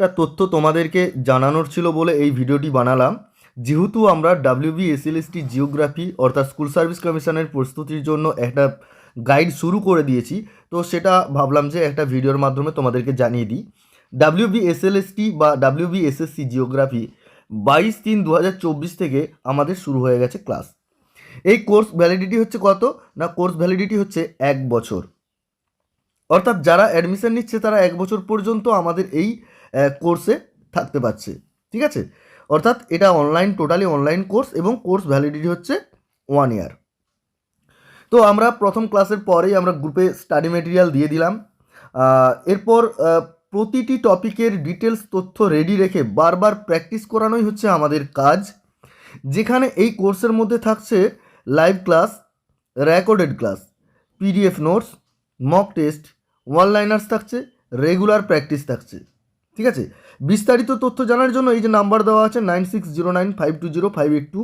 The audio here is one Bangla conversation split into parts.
একটা তথ্য তোমাদেরকে জানানোর ছিল বলে এই ভিডিওটি বানালাম। যেহেতু আমরা ডাব্লিউবি এসএলএসটি জিওগ্রাফি অর্থাৎ স্কুল সার্ভিস কমিশনের প্রস্তুতির জন্য একটা গাইড শুরু করে দিয়েছি, তো সেটা ভাবলাম যে একটা ভিডিওর মাধ্যমে তোমাদেরকে জানিয়ে দিই। ডাব্লিউ ডাব্লিউবি এসএলএসটি বা ডাব্লিউ ডাব্লিউবি এসএসসি জিওগ্রাফি বাইশ তিন দু থেকে আমাদের শুরু হয়ে গেছে ক্লাস এই কোর্স ভ্যালিডিটি হচ্ছে কত? না কোর্স ভ্যালিডিটি হচ্ছে এক বছর। অর্থাৎ যারা অ্যাডমিশন নিচ্ছে তারা এক বছর পর্যন্ত আমাদের এই কোর্সে থাকতে পারছে, ঠিক আছে? অর্থাৎ এটা অনলাইন টোটালি অনলাইন কোর্স এবং কোর্স ভ্যালিডিটি হচ্ছে ওয়ান ইয়ার তো আমরা প্রথম ক্লাসের পরেই আমরা গ্রুপে স্টাডি মেটেরিয়াল দিয়ে দিলাম। এরপর প্রতিটি টপিকের ডিটেলস তথ্য রেডি রেখে বারবার প্র্যাকটিস করানোই হচ্ছে আমাদের কাজ। যেখানে এই কোর্সের মধ্যে থাকছে live class recorded class PDF notes mock test one liners থাকছে রেগুলার প্র্যাকটিস থাকছে। ঠিক আছে? বিস্তারিত তথ্য জানার জন্য এই যে নাম্বার দেওয়া আছে nine six zero nine five two zero five two.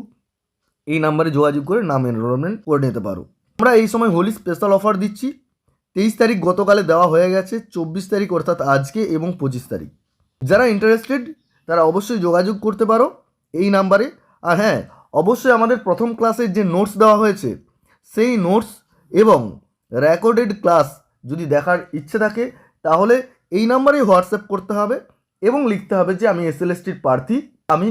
এই নাম্বারে যোগাযোগ করে নাম এনরোলমেন্ট করে নিতে পারো। আমরা এই সময় হোলি স্পেশাল অফার দিচ্ছি। তেইশ তারিখ গতকালে দেওয়া হয়ে গেছে, চব্বিশ তারিখ অর্থাৎ আজকে এবং পঁচিশ তারিখ। যারা ইন্টারেস্টেড তারা অবশ্যই যোগাযোগ করতে পারো এই নাম্বারে। আর হ্যাঁ অবশ্যই আমাদের প্রথম ক্লাসের যে নোটস দেওয়া হয়েছে, সেই নোটস এবং রেকর্ডেড ক্লাস যদি দেখার ইচ্ছে থাকে, তাহলে এই নাম্বারেই হোয়াটসঅ্যাপ করতে হবে এবং লিখতে হবে যে আমি এস এসএলএসটির প্রার্থী, আমি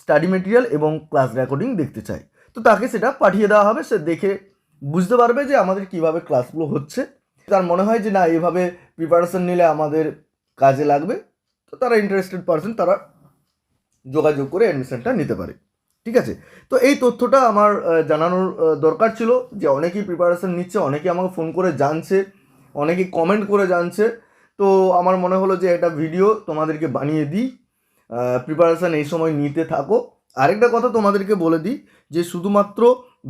স্টাডি মেটেরিয়াল এবং ক্লাস রেকর্ডিং দেখতে চাই। তো তাকে সেটা পাঠিয়ে দেওয়া হবে, সে দেখে বুঝতে পারবে যে আমাদের কীভাবে ক্লাসগুলো হচ্ছে। তার মনে হয় যে না, এভাবে প্রিপারেশন নিলে আমাদের কাজে লাগবে। তো তারা ইন্টারেস্টেড পারসন তারা যোগাযোগ করে অ্যাডমিশনটা নিতে পারে। ঠিক আছে? তো এই তথ্যটা আমার জানানোর দরকার ছিল যে অনেকেই প্রিপারেশন নিচ্ছে অনেকে আমাকে ফোন করে জানছে, অনেকেই কমেন্ট করে জানছে। তো আমার মনে হলো যে একটা ভিডিও তোমাদেরকে বানিয়ে দিই। প্রিপারেশান এই সময় নিতে থাকো। আরেকটা কথা তোমাদেরকে বলে দিই যে শুধুমাত্র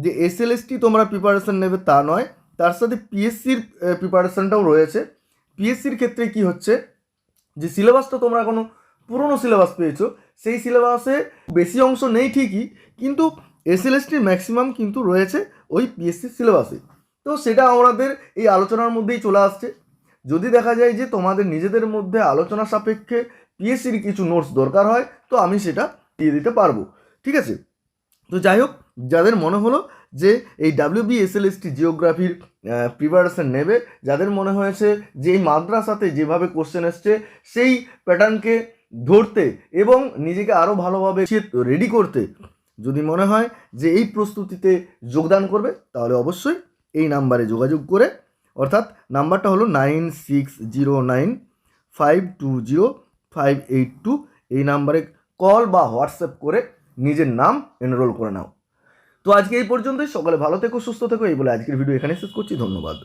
যে এসএলএসটি তোমরা প্রিপারেশান নেবে তা নয়, তার সাথে পিএসসির প্রিপারেশানটাও রয়েছে। পিএসসির ক্ষেত্রে কি হচ্ছে যে সিলেবাসটা তোমরা এখনও পুরনো সিলেবাস পেয়েছ, সেই সিলেবাসে বেশি অংশ নেই ঠিকই, কিন্তু এসএলএসটির ম্যাক্সিমাম কিন্তু রয়েছে ওই পিএসসির সিলেবাসে তো সেটা আমাদের এই আলোচনার মধ্যেই চলে আসছে। যদি দেখা যায় যে তোমাদের নিজেদের মধ্যে আলোচনা সাপেক্ষে পিএসসির কিছু নোটস দরকার হয়, তো আমি সেটা দিয়ে দিতে পারব। ঠিক আছে? তো যাই হোক, যাদের মনে হলো যে এই W B S L S T জিওগ্রাফির preparation নেবে, যাদের মনে হয়েছে যে এই মাদ্রাসাতে যেভাবে কোশ্চেন এসছে, সেই প্যাটার্নকে ধরতে এবং নিজেকে আরও ভালোভাবে রেডি করতে যদি মনে হয় যে এই প্রস্তুতিতে যোগদান করবে, তাহলে অবশ্যই এই নাম্বারে যোগাযোগ করে অর্থাৎ নাম্বারটা হলো nine six zero nine five two zero five eight two. এই নাম্বারে কল বা হোয়াটসঅ্যাপ করে নিজের নাম এনরোল করে নাও। তো আজকে এই পর্যন্তই। সকালে ভালো থেকো, সুস্থ থেকো। এই বলে আজকের ভিডিও এখানে শেষ করছি। ধন্যবাদ।